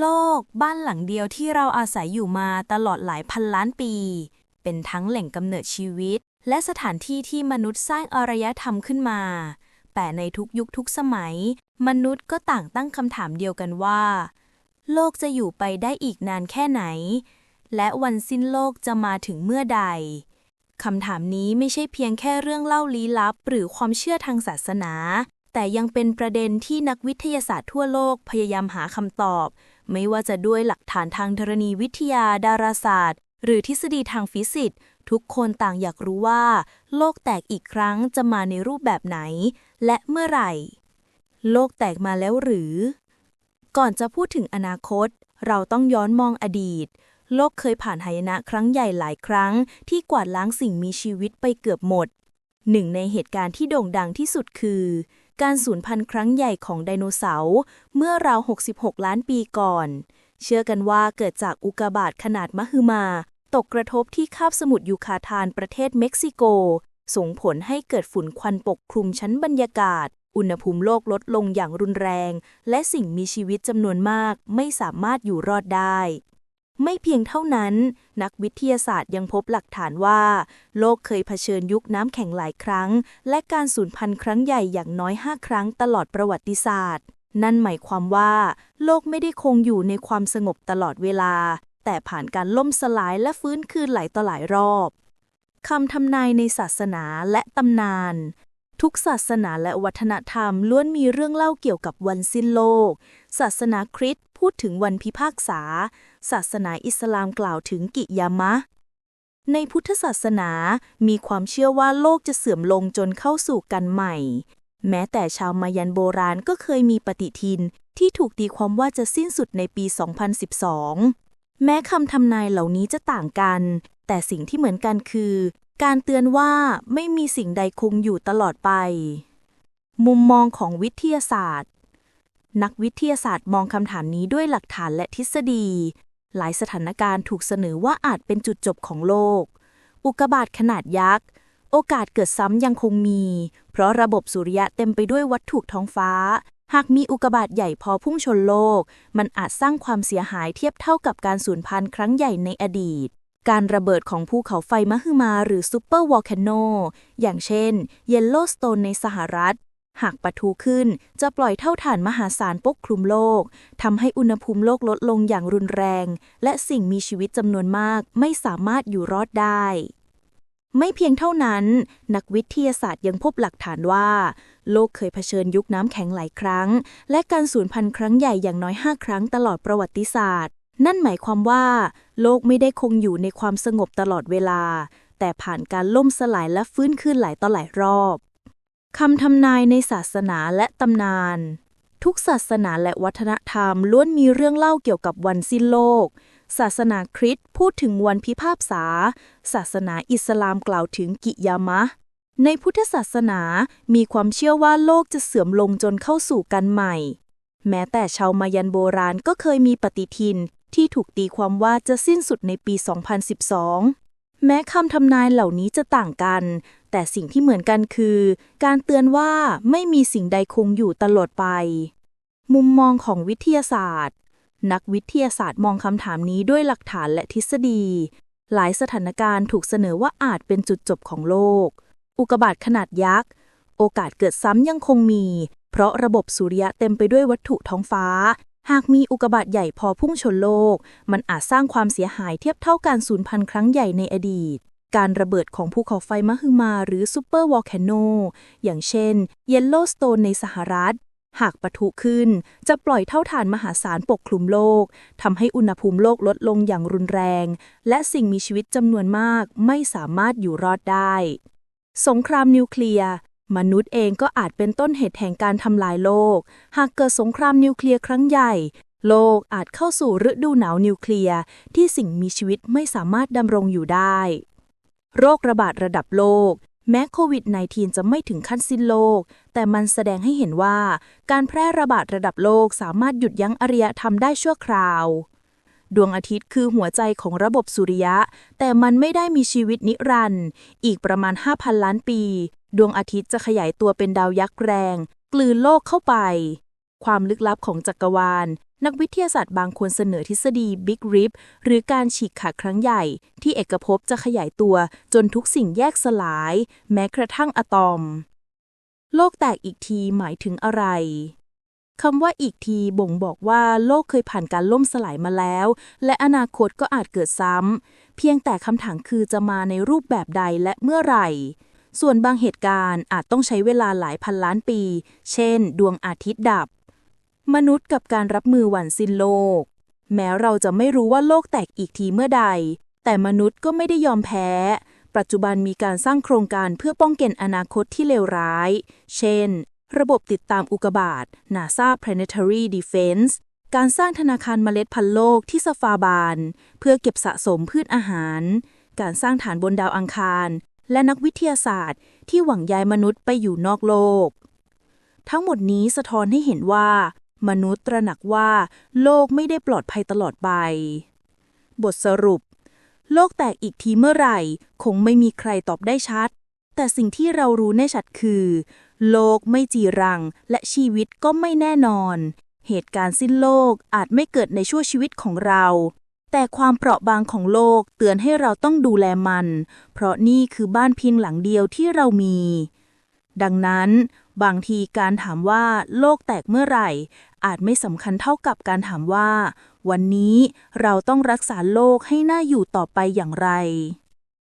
โลกบ้านหลังเดียวที่เราอาศัยอยู่มาตลอดหลายพันล้านปี เป็นทั้งแหล่งกำเนิดชีวิต และสถานที่ที่มนุษย์สร้างอารยธรรมขึ้นมา แต่ในทุกยุคทุกสมัย มนุษย์ก็ต่างตั้งคำถามเดียวกันว่า โลกจะอยู่ไปได้อีกนานแค่ไหน และวันสิ้นโลกจะมาถึงเมื่อใดคำถามนี้ไม่ใช่เพียงแค่เรื่องเล่าลี้ลับ หรือความเชื่อทางศาสนา แต่ยังเป็นประเด็นที่นักวิทยาศาสตร์ทั่วโลกพยายามหาคำตอบ ไม่ว่าจะด้วยหลักฐานทางธรณีวิทยาดาราศาสตร์ หรือทฤษฎีทางฟิสิกส์ทุกคนต่างอยากรู้ว่า โลกแตกอีกครั้งจะมาในรูปแบบไหน และเมื่อไหร่ โลกแตกมาแล้วหรือ ก่อนจะพูดถึงอนาคต เราต้องย้อนมองอดีต โลกเคยผ่านหายนะครั้งใหญ่หลายครั้ง ที่กวาดล้างสิ่งมีชีวิตไปเกือบหมด หนึ่งในเหตุการณ์ที่โด่งดังที่สุดคือ การสูญพันธุ์ครั้งใหญ่ของไดโนเสาร์เมื่อราว 66 ล้านปีก่อน เชื่อกันว่าเกิดจากอุกกาบาตขนาดมหึมา ตกกระทบที่คาบสมุทรยูคาทานประเทศเม็กซิโก ส่งผลให้เกิดฝุ่นควันปกคลุมชั้นบรรยากาศ อุณหภูมิโลกลดลงอย่างรุนแรง และสิ่งมีชีวิตจำนวนมากไม่สามารถอยู่รอดได้ ไม่เพียงเท่านั้น นักวิทยาศาสตร์ยังพบหลักฐานว่า โลกเคยเผชิญยุคน้ำแข็งหลายครั้ง และการสูญพันธุ์ครั้งใหญ่อย่างน้อย 5 ครั้งตลอดประวัติศาสตร์ นั่นหมายความว่า โลกไม่ได้คงอยู่ในความสงบตลอดเวลา แต่ผ่านการล่มสลายและฟื้นคืนหลายต่อหลายรอบคำทำนายในศาสนาและตำนาน ทุกศาสนาและวัฒนธรรมล้วนมีเรื่องเล่าเกี่ยวกับวันสิ้นโลก ศาสนาคริสต์ พูดถึงวันพิพากษา ศาสนาอิสลามกล่าวถึงกิยามะ ในพุทธศาสนามีความเชื่อว่าโลกจะเสื่อมลงจนเข้าสู่กันใหม่ แม้แต่ชาวมายันโบราณก็เคยมีปฏิทิน ที่ถูกตีความว่าจะสิ้นสุดในปี 2012 แม้คำทำนายเหล่านี้จะต่างกัน แต่สิ่งที่เหมือนกันคือ การเตือนว่าไม่มีสิ่งใดคงอยู่ตลอดไป มุมมองของวิทยาศาสตร์ นักวิทยาศาสตร์มองคำถามนี้ด้วยหลักฐานและทฤษฎี หลายสถานการณ์ถูกเสนอว่าอาจเป็นจุดจบของโลก อุกกาบาตขนาดยักษ์ โอกาสเกิดซ้ำยังคงมี เพราะระบบสุริยะเต็มไปด้วยวัตถุท้องฟ้า หากมีอุกกาบาตใหญ่พอพุ่งชนโลก มันอาจสร้างความเสียหายเทียบเท่ากับการสูญพันธุ์ครั้งใหญ่ในอดีตการระเบิดของภูเขาไฟมหึมาหรือซูเปอร์วอลคานโนอย่างเช่น เยลโลสโตนในสหรัฐ หากปะทุขึ้น จะปล่อยเท่าฐานมหาศาลปกคลุมโลกทำให้อุณหภูมิโลกลดลงอย่างรุนแรง และสิ่งมีชีวิตจำนวนมากไม่สามารถอยู่รอดได้ไม่เพียงเท่านั้น นักวิทยาศาสตร์ยังพบหลักฐานว่า โลกเคยเผชิญยุคน้ำแข็งหลายครั้ง และการสูญพันธุ์ครั้งใหญ่อย่างน้อย 5 ครั้งตลอดประวัติศาสตร์ นั่นหมายความว่า โลกไม่ได้คงอยู่ในความสงบตลอดเวลา แต่ผ่านการล่มสลายและฟื้นคืนหลายต่อหลายรอบ คำทำนายในศาสนาและตำนาน ทุกศาสนาและวัฒนธรรมล้วนมีเรื่องเล่าเกี่ยวกับวันสิ้นโลก ศาสนาคริสต์พูดถึงวันพิพากษา ศาสนาอิสลามกล่าวถึงกิยามะ ในพุทธศาสนามีความเชื่อว่าโลกจะเสื่อมลงจนเข้าสู่กันใหม่ แม้แต่ชาวมายันโบราณก็เคยมีปฏิทินที่ถูกตีความว่าจะสิ้นสุดในปี 2012 แม้คำทำนายเหล่านี้จะต่างกัน แต่สิ่งที่เหมือนกันคือ การเตือนว่าไม่มีสิ่งใดคงอยู่ตลอดไป มุมมองของวิทยาศาสตร์ นักวิทยาศาสตร์มองคำถามนี้ด้วยหลักฐานและทฤษฎี หลายสถานการณ์ถูกเสนอว่าอาจเป็นจุดจบของโลก อุกกาบาตขนาดยักษ์ โอกาสเกิดซ้ำยังคงมี เพราะระบบสุริยะเต็มไปด้วยวัตถุท้องฟ้า หากมีอุกกาบาตใหญ่พอพุ่งชนโลก มันอาจสร้างความเสียหายเทียบเท่าการสูญพันธุ์ครั้งใหญ่ในอดีต การระเบิดของภูเขาไฟมหึมาหรือซูเปอร์วอลคนโนอย่างเช่นเยลโลสโตนในสหรัฐ หากปะทุขึ้น จะปล่อยเท่าฐานมหาศาลปกคลุมโลกทำให้อุณหภูมิโลกลดลงอย่างรุนแรง และสิ่งมีชีวิตจำนวนมากไม่สามารถอยู่รอดได้สงครามนิวเคลียร์ มนุษย์เองก็อาจเป็นต้นเหตุแห่งการทำลายโลก หากเกิดสงครามนิวเคลียร์ครั้งใหญ่ โลกอาจเข้าสู่ฤดูหนาวนิวเคลียร์ที่สิ่งมีชีวิตไม่สามารถดำรงอยู่ได้ โรคระบาดระดับโลก แม้โควิด -19 จะไม่ถึงขั้นสิ้นโลก แต่มันแสดงให้เห็นว่า การแพร่ระบาดระดับโลกสามารถหยุดยั้งอารยธรรมได้ชั่วคราวดวงอาทิตย์คือหัวใจของระบบสุริยะ แต่มันไม่ได้มีชีวิตนิรันดร์อีกประมาณ 5,000 ล้านปี ดวงอาทิตย์จะขยายตัวเป็นดาวยักษ์แรง กลืนโลกเข้าไป ความลึกลับของจักรวาล นักวิทยาศาสตร์บางคนเสนอทฤษฎี Big Rip หรือการฉีกขาดครั้งใหญ่ ที่เอกภพจะขยายตัวจนทุกสิ่งแยกสลาย แม้กระทั่งอะตอม โลกแตกอีกทีหมายถึงอะไรคำว่าอีกทีบ่งบอกว่าโลกเคยผ่านการล่มสลายมาแล้ว และอนาคตก็อาจเกิดซ้ำ เพียงแต่คำถามคือจะมาในรูปแบบใดและเมื่อไหร่ ส่วนบางเหตุการณ์อาจต้องใช้เวลาหลายพันล้านปี เช่น ดวงอาทิตย์ดับ มนุษย์กับการรับมือหวันสิ้นโลก แม้เราจะไม่รู้ว่าโลกแตกอีกทีเมื่อใด แต่มนุษย์ก็ไม่ได้ยอมแพ้ ปัจจุบันมีการสร้างโครงการเพื่อป้องกันอนาคตที่เลวร้าย เช่น ระบบติดตามอุกกาบาต NASA Planetary Defense การสร้างธนาคารเมล็ดพันธุ์โลกที่สฟาบาน เพื่อเก็บสะสมพืชอาหาร การสร้างฐานบนดาวอังคาร และนักวิทยาศาสตร์ที่หวังย้ายมนุษย์ไปอยู่นอกโลก ทั้งหมดนี้สะท้อนให้เห็นว่า มนุษย์ตระหนักว่า โลกไม่ได้ปลอดภัยตลอดไป บทสรุป โลกแตกอีกทีเมื่อไหร่ คงไม่มีใครตอบได้ชัด แต่สิ่งที่เรารู้แน่ชัดคือ โลกไม่จีรัง และชีวิตก็ไม่แน่นอน เหตุการณ์สิ้นโลกอาจไม่เกิดในชั่วชีวิตของเรา แต่ความเปราะบางของโลกเตือนให้เราต้องดูแลมัน เพราะนี่คือบ้านเพียงหลังเดียวที่เรามี ดังนั้น บางทีการถามว่าโลกแตกเมื่อไหร่ อาจไม่สำคัญเท่ากับการถามว่า วันนี้เราต้องรักษาโลกให้น่าอยู่ต่อไปอย่างไร